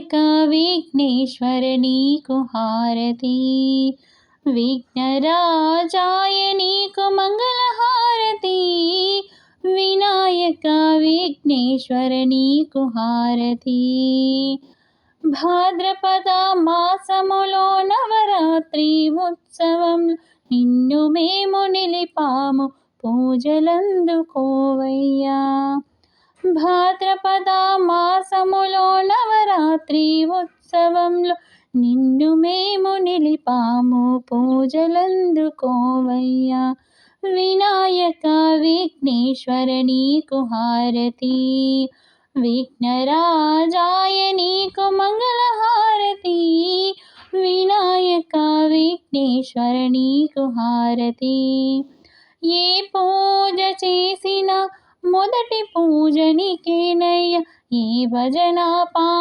వినాయక విఘ్నేశ్వర నీకు హారతి విఘ్నరాజాయ నీకు మంగళహారతి వినాయక విఘ్నేశ్వర నీకు హారతి భాద్రపద మాసములో నవరాత్రి ఉత్సవం నిన్ను మేము నిలిపాము పూజలందుకోవయ్యా భాద్రపద మాసములో నవరాత్రి ఉత్సవంలో నిన్ను మేము నిలిపాము పూజలందుకోవయ్యా వినాయక విఘ్నేశ్వర నీకు హారతి. విఘ్నరాజాయ నీకు మంగళహారతి. వినాయక విఘ్నేశ్వర నీకు హారతి. ఏ పూజ చేసినా మొదటి పూజనికేనయ్య ఏ భజన పా